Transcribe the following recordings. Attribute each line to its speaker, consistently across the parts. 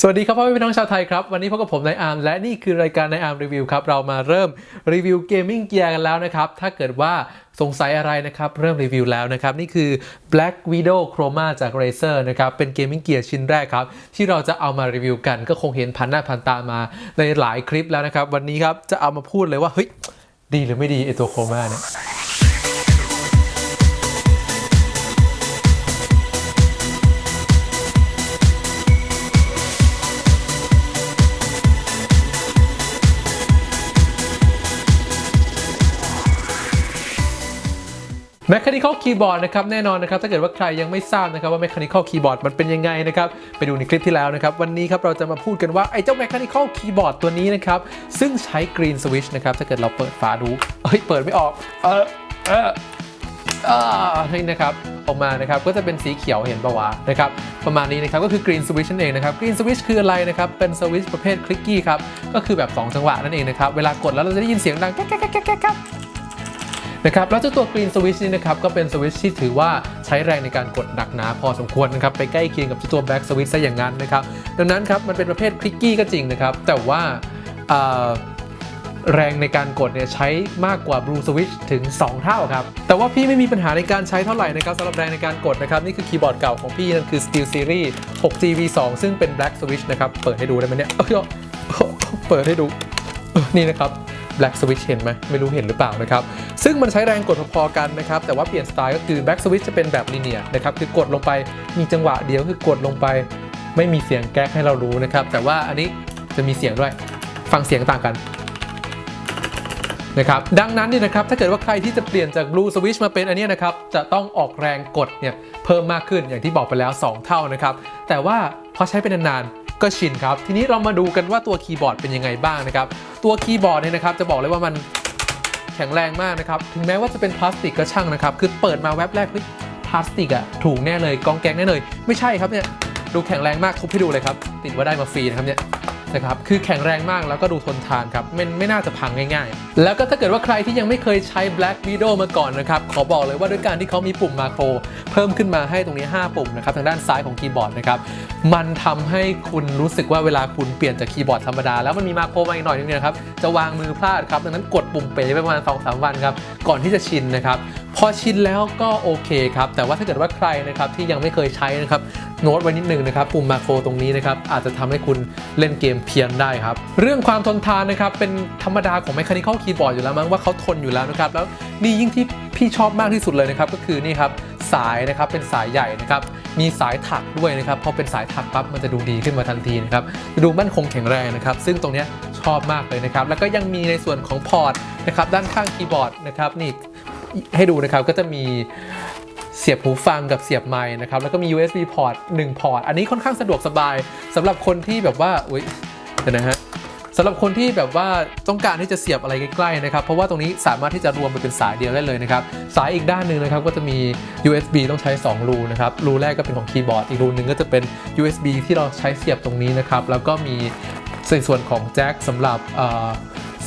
Speaker 1: สวัสดีครับพ่อแม่พี่น้องชาวไทยครับ วันนี้พบกับผมนายอาร์มและนี่คือรายการนายอาร์มรีวิวครับ เรามาเริ่มรีวิวเกมมิ่งเกียร์กันแล้วนะครับ ถ้าเกิดว่าสงสัยอะไรนะครับ เริ่มรีวิวแล้วนะครับ นี่คือ Black Widow Chroma จาก Razer นะครับ เป็นเกมมิ่งเกียร์ชิ้นแรกครับ ที่เราจะเอามารีวิวกัน ก็คงเห็นพันหน้าพันตามาในหลายคลิปแล้วนะครับ วันนี้ครับจะเอามาพูดเลยว่าเฮ้ยดีหรือไม่ดีไอตัวโครมาเนี่ย Mechanical Keyboard นะครับแน่นอนนะครับถ้าเกิดว่าใครยังไม่ทราบนะครับว่า Mechanical Keyboard มันเป็นยังไงนะครับไปดูในคลิปที่แล้วนะครับวันนี้ครับเราจะมาพูดกันว่าไอ้เจ้า Mechanical Keyboard ตัวนี้นะครับซึ่งใช้ Green Switch นะครับถ้าเกิดเราเปิดฝาดูเฮ้ยเปิดไม่ออกเออเอออ่านี่นะครับออกมานะครับก็จะเป็นสีเขียวเห็นปะวะนะครับประมาณนี้นะครับก็คือ Green Switch นั่นเองนะครับ Green Switch คืออะไรนะครับเป็นสวิชประเภทคลิกกี้ครับก็คือแบบ 2 จังหวะนั่นเองนะครับเวลากดแล้วเราจะได้ยินเสียงดังแก๊กแก๊กแก๊กแก๊กแก๊ก นะครับแล้วเจ้าตัว Green Switch นี่นะครับก็เป็นสวิตช์ที่ถือว่าใช้แรงในการกดหนักหนาพอสมควรนะครับไปใกล้เคียงกับเจ้าตัว Black Switch ซะอย่างนั้นนะครับดังนั้นครับมันเป็นประเภทคลิกกี้ก็จริงนะครับแต่ว่าแรงในการกดเนี่ยใช้มากกว่า Blue Switch ถึง 2 เท่าครับ แต่ว่าพี่ไม่มีปัญหาในการใช้เท่าไหร่นะครับสำหรับแรงในการกดนะครับ นี่คือคีย์บอร์ดเก่าของพี่นั่นคือ Steel Series 6GV2 ซึ่งเป็น Black Switch นะครับ เปิดให้ดูได้ไหมเนี่ยเอ้ยเปิดให้ดู นี่นะครับ Black Switch เห็นไหมไม่รู้เห็นหรือเปล่านะครับ ซึ่งมันใช้แรงกดพอๆกันนะครับ แต่ว่าเปลี่ยนสไตล์ก็คือ Black Switch จะเป็นแบบลีเนียนะครับ คือกดลงไปมีจังหวะเดียวคือกดลงไป ไม่มีเสียงแก๊กให้เรารู้นะครับ แต่ว่าอันนี้จะมีเสียงด้วยฟังเสียงต่างกันนะครับดังนั้นเนี่ยนะครับถ้าเกิดว่าใครที่จะเปลี่ยนจาก Blue Switch มาเป็นอันนี้นะครับจะต้องออกแรงกดเนี่ยเพิ่มมากขึ้นอย่างที่บอกไปแล้ว 2 เท่านะครับแต่ว่าพอใช้ไปนาน ก็ชินครับ ทีนี้เรามาดูกันว่าตัวคีย์บอร์ดเป็นยังไงบ้างนะครับ ตัวคีย์บอร์ดเนี่ยนะครับจะบอกเลยว่ามันแข็งแรงมากนะครับ ถึงแม้ว่าจะเป็นพลาสติกก็ช่างนะครับ คือเปิดมาแว็บแรกเฮ้ยพลาสติกอะถูกแน่เลยกองแกงแน่เลย ไม่ใช่ครับเนี่ย ดูแข็งแรงมากทุบให้ดูเลยครับ ติดว่าได้มาฟรีนะครับเนี่ยนะครับคือแข็งแรงมากแล้วก็ดูทนทานครับไม่ไม่น่าจะพังง่ายๆ แล้วก็ถ้าเกิดว่าใครที่ยังไม่เคยใช้ Black Widow มาก่อนนะครับ ขอบอกเลยว่าด้วยการที่เขามีปุ่มมาโคร เพิ่มขึ้นมาให้ตรงนี้ 5 ปุ่มนะครับ ทางด้านซ้ายของคีย์บอร์ดนะครับ มันทำให้คุณรู้สึกว่าเวลาคุณเปลี่ยนจากคีย์บอร์ดธรรมดา แล้วมันมีมาโครมาอีกหน่อยนึงเนี่ยนะครับ จะวางมือพลาดครับดังนั้นกดปุ่มเป๋ไปประมาณ 2-3 วันครับก่อนที่จะชินนะครับพอชินแล้วก็โอเคครับแต่ว่าถ้าเกิดว่าใครนะครับที่ยังไม่เคยใช้นะครับ โน้ตไว้นิดนึงนะครับปุ่มมาโครตรงนี้นะครับอาจจะทำให้คุณเล่นเกมเพี้ยนได้ครับ เรื่องความทนทานนะครับเป็นธรรมดาของ Mechanical Keyboard อยู่แล้วมั้งว่าเขาทนอยู่แล้วนะครับแล้วนี่ยิ่งที่พี่ชอบมากที่สุดเลยนะครับก็คือนี่ครับสายนะครับเป็นสายใหญ่นะครับมีสายถักด้วยนะครับพอเป็นสายถักปั๊บมันจะดูดีขึ้นมาทันทีนะครับจะดูมั่นคงแข็งแรงนะครับซึ่งตรงนี้ชอบมากเลยนะครับแล้วก็ยังมีในส่วนของพอร์ตนะครับด้านข้างคีย์บอร์ดนะครับนี่ให้ดูนะครับก็จะมี เสียบหูฟังกับเสียบไมค์นะครับ แล้วก็มี USB port 1 พอร์ต อันนี้ค่อนข้างสะดวกสบายสำหรับคนที่แบบว่าอุ้ยเดี๋ยวนะฮะสำหรับคนที่แบบว่าต้องการที่จะเสียบอะไรใกล้ๆนะครับ เพราะว่าตรงนี้สามารถที่จะรวมไปเป็นสายเดียวได้เลยนะครับ สายอีกด้านหนึ่งนะครับก็จะมี USB ต้องใช้ 2 รูนะครับ รูแรกก็เป็นของคีย์บอร์ด อีกรูหนึ่งก็จะเป็น USB ที่เราใช้เสียบตรงนี้นะครับ แล้วก็มีในส่วนของแจ็คสำหรับเ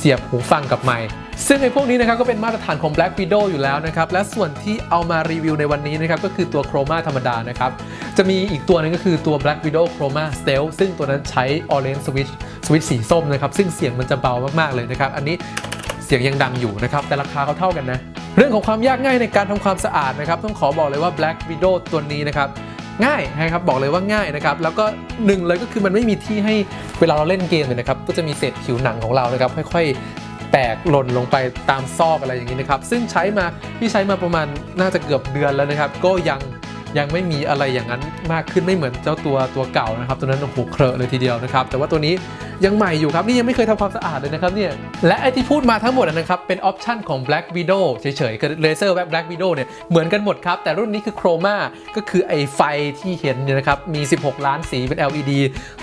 Speaker 1: เสียบหูฟังกับไมค์ ซึ่งในพวกนี้นะครับก็เป็นมาตรฐานของ Black Widow อยู่แล้วนะครับ และส่วนที่เอามารีวิวในวันนี้นะครับก็คือตัว Chroma ธรรมดานะครับ จะมีอีกตัวหนึงก็คือตัว Black Widow Chroma Stealth ซึ่งตัวนั้นใช้ Orange Switch Switch สีส้มนะครับ ซึ่งเสียงมันจะเบามากๆเลยนะครับ อันนี้เสียงยังดังอยู่นะครับ แต่ราคาเขาเท่ากันนะ เรื่องของความยากง่ายในการทำความสะอาดนะครับ ต้องขอบอกเลยว่า Black Widow ตัวนี้นะครับง่ายนะครับบอกเลยว่าง่ายนะครับแล้วก็หนึ่งเลยก็คือมันไม่มีที่ให้เวลาเราเล่นเกมเลยนะครับก็จะมีเศษผิวหนังของเรานะครับค่อยๆ แตกหล่นลงไปตามซอกอะไรอย่างนี้นะครับ ซึ่งใช้มาพี่ใช้มาประมาณน่าจะเกือบเดือนแล้วนะครับ ก็ยัง ยังไม่มีอะไรอย่างนั้นมากขึ้นไม่เหมือนเจ้าตัวตัวเก่านะครับตัวนั้นโอ้โหเครอะเลยทีเดียวนะครับแต่ว่าตัวนี้ยังใหม่อยู่ครับนี่ยังไม่เคยทำความสะอาดเลยนะครับเนี่ยและไอที่พูดมาทั้งหมดนะครับเป็นออปชันของ Black Widow เฉยๆคือ Laser Web Black Widow เนี่ยเหมือนกันหมดครับ แต่รุ่นนี้คือ Chroma ก็คือไอไฟที่เห็นเนี่ยนะครับมี 16 ล้านสีเป็น LED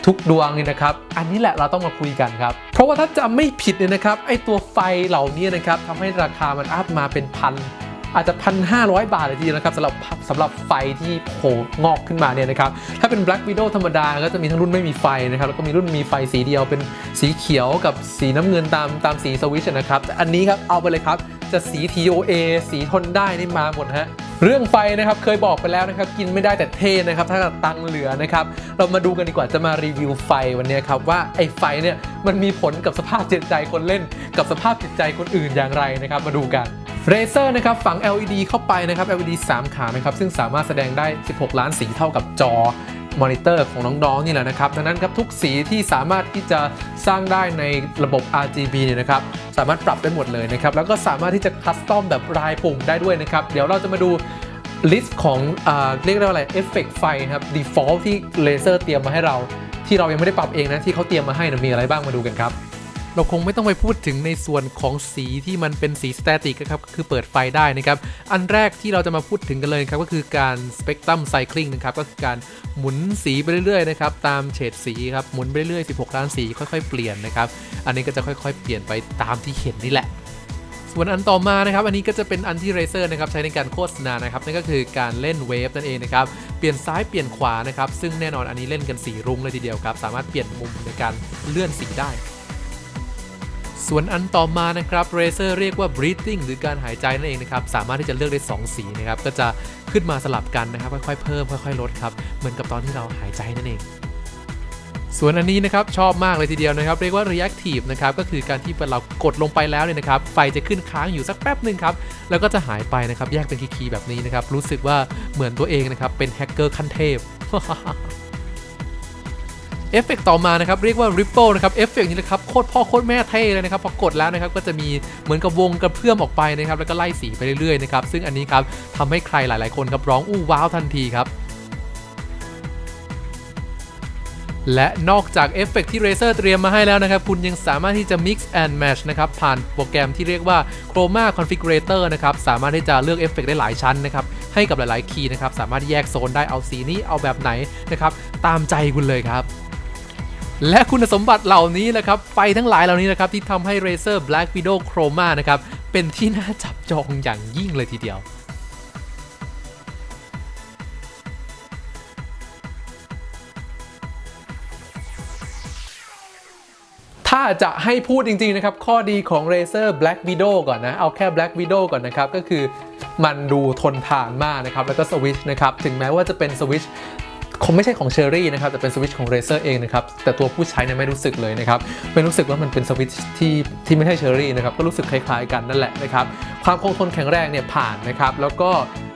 Speaker 1: ทุกดวงเนี่ยนะครับอันนี้แหละเราต้องมาคุยกันครับเพราะว่าถ้าจำไม่ผิดเนี่ยนะครับไอตัวไฟเหล่านี้นะครับทำให้ราคามันอัพมาเป็นพัน อาจจะพันห้าร้อยบาทเลยทีเดียวนะครับสำหรับสำหรับไฟที่โผล่งอกขึ้นมาเนี่ยนะครับถ้าเป็น Black Widow ธรรมดาก็จะมีทั้งรุ่นไม่มีไฟนะครับแล้วก็มีรุ่นมีไฟสีเดียวเป็นสีเขียวกับสีน้ำเงินตามตามสีสวิชนะครับแต่อันนี้ครับเอาไปเลยครับจะสี TOA สีทนได้นี่มาหมดฮะเรื่องไฟนะครับเคยบอกไปแล้วนะครับกินไม่ได้แต่เท่นะครับ ถ้าตังเหลือนะครับ เรามาดูกันดีกว่าจะมารีวิวไฟวันนี้ครับ ว่าไอ้ไฟเนี่ยมันมีผลกับสภาพจิตใจคนเล่น กับสภาพจิตใจคนอื่นอย่างไรนะครับ มาดูกัน r a z e r นะครับฝัง LED เข้าไปนะครับ LED 3 ขานะครับซึ่งสามารถแสดงได้ 16 ล้านสีเท่ากับจอมอนิเตอร์ของน้องๆนี่แหละนะครับ ดังนั้นครับทุกสีที่สามารถที่จะสร้างได้ในระบบ RGB เนี่ยนะครับ สามารถปรับได้หมดเลยนะครับ แล้วก็สามารถที่จะคัสตอมแบบรายปุ่มได้ด้วยนะครับ เดี๋ยวเราจะมาดูลิสต์ของอเรียกได้ว่าอะไรเอฟเฟกไฟครับ default ที่เลเซอร์เตรียมมาให้เรา ที่เรายังไม่ได้ปรับเองนะที่เขาเตรียมมาให้นะมีอะไรบ้างมาดูกันครับ เราคงไม่ต้องไปพูดถึงในส่วนของสีที่มันเป็นสีสแตติกนครับคือเปิดไฟได้นะครับ อันแรกที่เราจะมาพูดถึงกันเลยครับก็คือการสเปกตรัมไซคลิงนะครับก็คือการหมุนสีไปเรื่อยๆนะครับตามเฉดสีครับหมุนไปเรื่อยๆ 16 ล้านสีค่อยๆเปลี่ยนนะครับอันนี้ก็จะค่อยๆ เปลี่ยนไปตามที่เห็นนี่แหละส่วนอันต่อมานะครับ อันนี้ก็จะเป็นอันที่เรเซอร์นะครับใช้ในการโฆษณานะครับนั่นก็คือการเล่นเวฟนั่นเองนะครับ เปลี่ยนซ้ายเปลี่ยนขวานะครับ ซึ่งแน่นอนอันนี้เล่นกันสีรุ้งเลยทีเดียวครับ สามารถเปลี่ยนมุมในการเลื่อนสีได้ ส่วนอันต่อมานะครับเรเซอร์เรียกว่า breathing หรือการหายใจนั่นเองนะครับ สามารถที่จะเลือกได้ 2 สีนะครับ ก็จะขึ้นมาสลับกันนะครับ ค่อยๆ เพิ่มค่อยๆ ลดครับ เหมือนกับตอนที่เราหายใจนั่นเอง ส่วนอันนี้นะครับชอบมากเลยทีเดียวนะครับ เรียกว่า reactive นะครับ ก็คือการที่เรากดลงไปแล้วเนี่ยนะครับ ไฟจะขึ้นค้างอยู่สักแป๊บหนึ่งครับ แล้วก็จะหายไปนะครับ แยกเป็นคีย์ๆแบบนี้นะครับ รู้สึกว่าเหมือนตัวเองนะครับ เป็นแฮกเกอร์ขั้นเทพ เอฟเฟกต่อมานะครับเรียกว่า Ripple นะครับเอฟเฟกนี้นะครับโคตรพ่อโคตรแม่เท่เลยนะครับพอกดแล้วนะครับก็จะมีเหมือนกับวงกระเพื่อมออกไปนะครับแล้วก็ไล่สีไปเรื่อยๆนะครับซึ่งอันนี้ครับทำให้ใครหลายๆคนครับร้องอู้ว้าวทันทีครับและนอกจากเอฟเฟกที่ Razer เตรียมมาให้แล้วนะครับ คุณยังสามารถที่จะ mix and match นะครับผ่านโปรแกรมที่เรียกว่า Chroma Configurator นะครับ สามารถที่จะเลือกเอฟเฟกได้หลายชั้นนะครับ ให้กับหลาย ๆ คีย์นะครับ สามารถแยกโซนได้เอาสีนี้เอาแบบไหนนะครับ ตามใจคุณเลยครับ และคุณสมบัติเหล่านี้นะครับ ไฟทั้งหลายเหล่านี้นะครับ ที่ทำให้ Razer Black Widow Chroma นะครับ เป็นที่น่าจับจองอย่างยิ่งเลยทีเดียวถ้าจะให้พูดจริงๆนะครับ ข้อดีของ Razer Black Widow ก่อนนะ เอาแค่ Black Widow ก่อนนะครับ ก็คือมันดูทนทานมากนะครับ แล้วก็สวิชนะครับ ถึงแม้ว่าจะเป็นสวิช คงไม่ใช่ของเชอรี่นะครับแต่เป็นสวิตช์ของเรเซอร์เองนะครับแต่ตัวผู้ใช้เนี่ยไม่รู้สึกเลยนะครับไม่รู้สึกว่ามันเป็นสวิตช์ที่ที่ไม่ใช่เชอรี่นะครับก็รู้สึกคล้ายๆกันนั่นแหละนะครับความคงทนแข็งแรงเนี่ยผ่านนะครับแล้วก็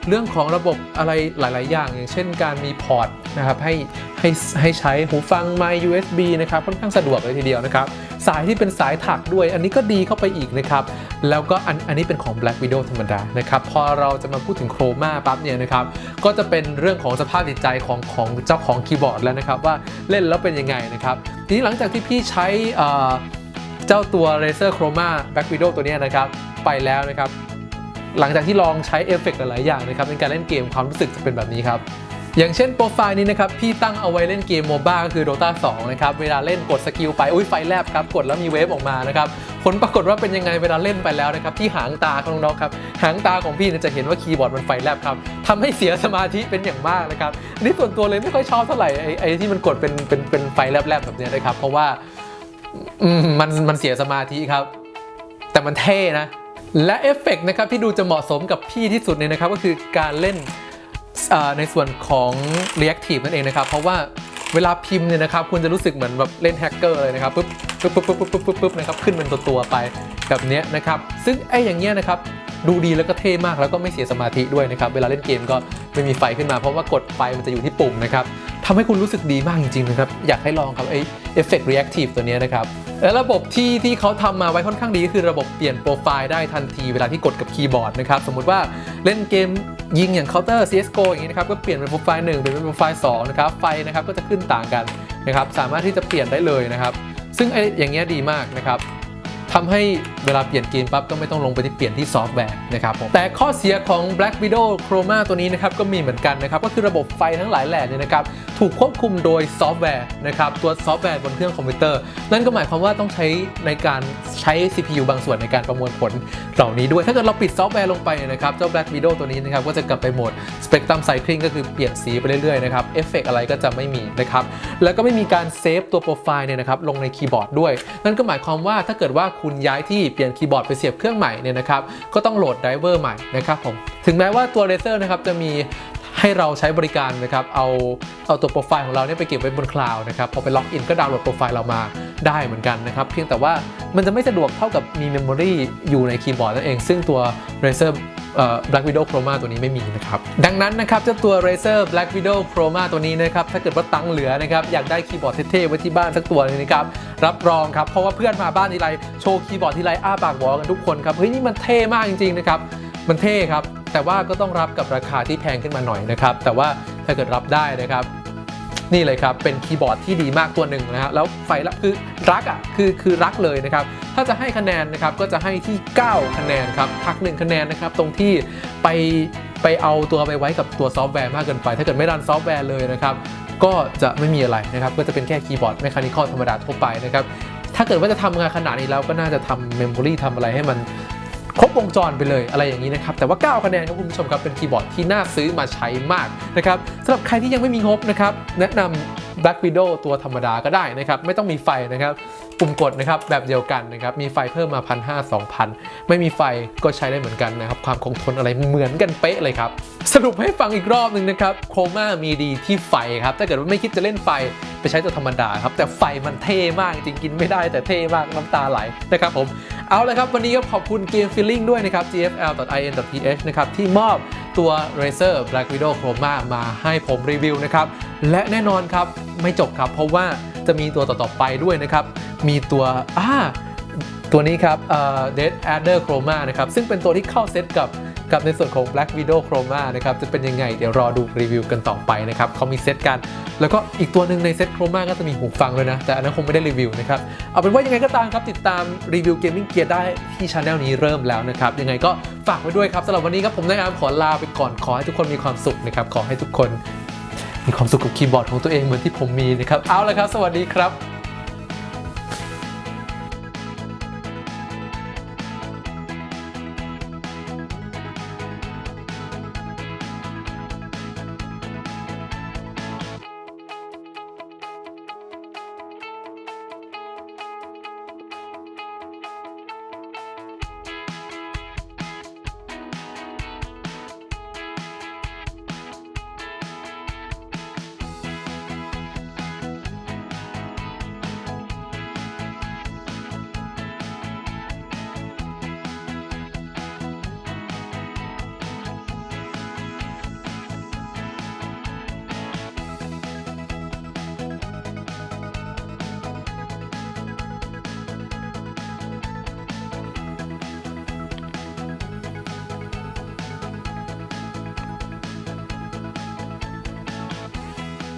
Speaker 1: เรื่องของระบบอะไรหลาย ๆ อย่าง อย่างเช่นการมีพอร์ตนะครับให้ให้ให้ใช้หูฟังไมค์ USB นะครับค่อนข้างสะดวกเลยทีเดียวนะครับ สายที่เป็นสายถักด้วย อันนี้ก็ดีเข้าไปอีกนะครับ แล้วก็อันอันนี้เป็นของ Black Widow ธรรมดานะครับ พอเราจะมาพูดถึงโครมาปั๊บเนี่ยนะครับ ก็จะเป็นเรื่องของสภาพจิตใจของของเจ้าของคีย์บอร์ดแล้วนะครับ ว่าเล่นแล้วเป็นยังไงนะครับ ทีนี้หลังจากที่พี่ใช้เจ้าตัว Razer Chroma Black Widow ตัวนี้นะครับไปแล้วนะครับ หลังจากที่ลองใช้เอฟเฟกต์หลาย ๆ อย่างนะครับในการเล่นเกมความรู้สึกจะเป็นแบบนี้ครับ อย่างเช่นโปรไฟล์นี้นะครับพี่ตั้งเอาไว้เล่นเกมโมบ้าก็คือ Dota 2 นะครับ เวลาเล่นกดสกิลไปอุ้ยไฟแลบครับ กดแล้วมีเวฟออกมานะครับ ผลปรากฏว่าเป็นยังไงเวลาเล่นไปแล้วนะครับ ที่หางตาของน้องครับ หางตาของพี่จะเห็นว่าคีย์บอร์ดมันไฟแลบครับทำให้เสียสมาธิเป็นอย่างมากนะครับนี่ส่วนตัวเลยไม่ค่อยชอบเท่าไหร่ไอ้ไอ้ที่มันกดเป็นเป็นเป็นไฟแลบๆแบบนี้นะครับเพราะว่ามันมันเสียสมาธิครับ แต่มันเท่นะ และเอฟเฟกต์นะครับที่ดูจะเหมาะสมกับพี่ที่สุดเนี่ยนะครับ ก็คือการเล่นในส่วนของ Reactive นั่นเองนะครับ เพราะว่าเวลาพิมพ์เนี่ยนะครับคุณจะรู้สึกเหมือนแบบเล่นแฮกเกอร์เลยนะครับปุ๊บปุ๊บปุ๊บปุ๊บปุ๊บปุ๊บปุ๊บนะครับขึ้นเป็นตัวตัวๆไปแบบนี้นะครับ ซึ่งไอ้อย่างเงี้ยนะครับดูดีแล้วก็เท่มากแล้วก็ไม่เสียสมาธิด้วยนะครับ เวลาเล่นเกมก็ไม่มีไฟขึ้นมาเพราะว่ากดไฟมันจะอยู่ที่ปุ่มนะครับ ทำให้คุณรู้สึกดีมากจริงๆนะครับ อยากให้ลองครับไอเอฟเฟกต์ Reactive ตัวนี้นะครับ และระบบที่ที่เขาทำมาไว้ค่อนข้างดีก็คือระบบเปลี่ยนโปรไฟล์ได้ทันทีเวลาที่กดกับคีย์บอร์ดนะครับ สมมุติว่าเล่นเกมยิงอย่าง Counter CSGO อย่างนี้นะครับ ก็เปลี่ยนเป็นโปรไฟล์1เป็นโปรไฟล์2นะครับ ไฟนะครับก็จะขึ้นต่างกันนะครับ สามารถที่จะเปลี่ยนได้เลยนะครับ ซึ่งไอ้อย่างเงี้ยดีมากนะครับ ทำให้เวลาเปลี่ยนเกมปั๊บก็ไม่ต้องลงไปที่เปลี่ยนที่ซอฟต์แวร์นะครับผมแต่ข้อเสียของ Black Widow Chroma ตัวนี้นะครับก็มีเหมือนกันนะครับก็คือระบบไฟทั้งหลายแหล่เนี่ยนะครับถูกควบคุมโดยซอฟต์แวร์นะครับตัวซอฟต์แวร์บนเครื่องคอมพิวเตอร์ นั่นก็หมายความว่าต้องใช้ในการใช้ CPU บางส่วนในการประมวลผลเหล่านี้ด้วย ถ้าเกิดเราปิดซอฟต์แวร์ลงไปเนี่ยนะครับเจ้า Black Widow ตัวนี้นะครับก็จะกลับไปโหมด Spectrum Cycling ก็คือเปลี่ยนสีไปเรื่อยๆนะครับเอฟเฟกอะไรก็จะไม่มีนะครับ แล้วก็ไม่มีการเซฟตัวโปรไฟล์เนี่ยนะครับลงในคีย์บอร์ดด้วย นั่นก็หมายความว่าถ้าเกิดว่าคุณย้ายที่เปลี่ยนคีย์บอร์ดไปเสียบเครื่องใหม่เนี่ยนะครับก็ต้องโหลดไดรเวอร์ใหม่นะครับผมถึงแม้ว่าตัว Razer นะครับจะมีให้เราใช้บริการนะครับ เอาเอาตัวโปรไฟล์ของเราเนี่ยไปเก็บไว้บนคลาวด์นะครับ พอไปล็อกอินก็ดาวน์โหลดโปรไฟล์เรามาได้เหมือนกันนะครับ เพียงแต่ว่ามันจะไม่สะดวกเท่ากับมีเมมโมรีอยู่ในคีย์บอร์ดนั่นเอง ซึ่งตัว Razer เอ่อ Black Widow Chroma ตัวนี้ไม่มีนะครับ ดังนั้นนะครับเจ้าตัว Razer Black Widow Chroma ตัวนี้นะครับ ถ้าเกิดว่าตังค์เหลือนะครับ อยากได้คีย์บอร์ดเท่ๆไว้ที่บ้านสักตัวหนึงนะครับ รับรองครับ เพราะว่าเพื่อนมาบ้านทีไรโชว์คีย์บอร์ดทีไรอ้าปากบอกกันทุกคนครับ เฮ้ย นี่มันเท่มากจริงๆนะครับ มันเท่ครับ แต่ว่าก็ต้องรับกับราคาที่แพงขึ้นมาหน่อยนะครับ แต่ว่าถ้าเกิดรับได้นะครับ นี่เลยครับ เป็นคีย์บอร์ดที่ดีมากตัวหนึ่งนะฮะแล้วไฟละคือรักอะคือคือรักเลยนะครับ ถ้าจะให้คะแนนนะครับก็จะให้ที่ 9 คะแนนครับพักหนึ่งคะแนนนะครับ ตรงที่ไปไปเอาตัวไปไว้กับตัวซอฟต์แวร์มากเกินไป ถ้าเกิดไม่รันซอฟต์แวร์เลยนะครับ ก็จะไม่มีอะไรนะครับ ก็จะเป็นแค่คีย์บอร์ด แมคานิคอลธรรมดาทั่วไปนะครับ ถ้าเกิดว่าจะทำงานขนาดนี้แล้วก็น่าจะทำเมมโมรีทำอะไรให้มัน ครบวงจรไปเลยอะไรอย่างนี้นะครับ แต่ว่า 9 คะแนนครับคุณผู้ชมครับ เป็นคีย์บอร์ดที่น่าซื้อมาใช้มากนะครับสำหรับใครที่ยังไม่มีงบนะครับ แนะนำ Black Widow ตัวธรรมดาก็ได้นะครับ ไม่ต้องมีไฟนะครับ ปุ่มกดนะครับแบบเดียวกันนะครับมีไฟเพิ่มมา1 5 0 0 2,000ไม่มีไฟก็ใช้ได้เหมือนกันนะครับความคงทนอะไรเหมือนกันเป๊ะเลยครับสรุปให้ฟังอีกรอบหนึ่งนะครับโครมามีดีที่ไฟครับถ้าเกิดว่าไม่คิดจะเล่นไฟไปใช้ตัวธรรมดาครับแต่ไฟมันเท่มากจริงกินไม่ได้แต่เท่มากน้ำตาไหลนะครับผมเอาเลยครับวันนี้ก็ขอบคุณ Game Feeling ด้วยนะครับ gfl.in.th นะครับที่มอบตัว Razer Black Widow Chroma มาให้ผมรีวิวนะครับและแน่นอนครับไม่จบครับเพราะว่า จะมีตัวต่อๆไปด้วยนะครับ มีตัวอ่าตัวนี้ครับเอ่อ Dead Adder Chroma นะครับ ซึ่งเป็นตัวที่เข้าเซตกับกับในส่วนของ Black Widow Chroma นะครับ จะเป็นยังไง เดี๋ยวรอดูรีวิวกันต่อไปนะครับเขามีเซตกัน แล้วก็อีกตัวหนึ่งในเซต Chroma ก็จะมีหูฟังเลยนะ แต่อันนั้นคงไม่ได้รีวิวนะครับ เอาเป็นว่ายังไงก็ตามครับ ติดตามรีวิวเกมมิ่งเกียร์ได้ที่ช anel นี้เริ่มแล้วนะครับ ยังไงก็ฝากไว้ด้วยครับสำหรับวันนี้ครับผมนายอาร์มขอลาไปก่อนขอให้ทุกคนมีความสุขนะครับขอให้ทุกคน มีความสุขกับคีย์บอร์ดของตัวเองเหมือนที่ผมมีนะครับ เอาละครับ สวัสดีครับ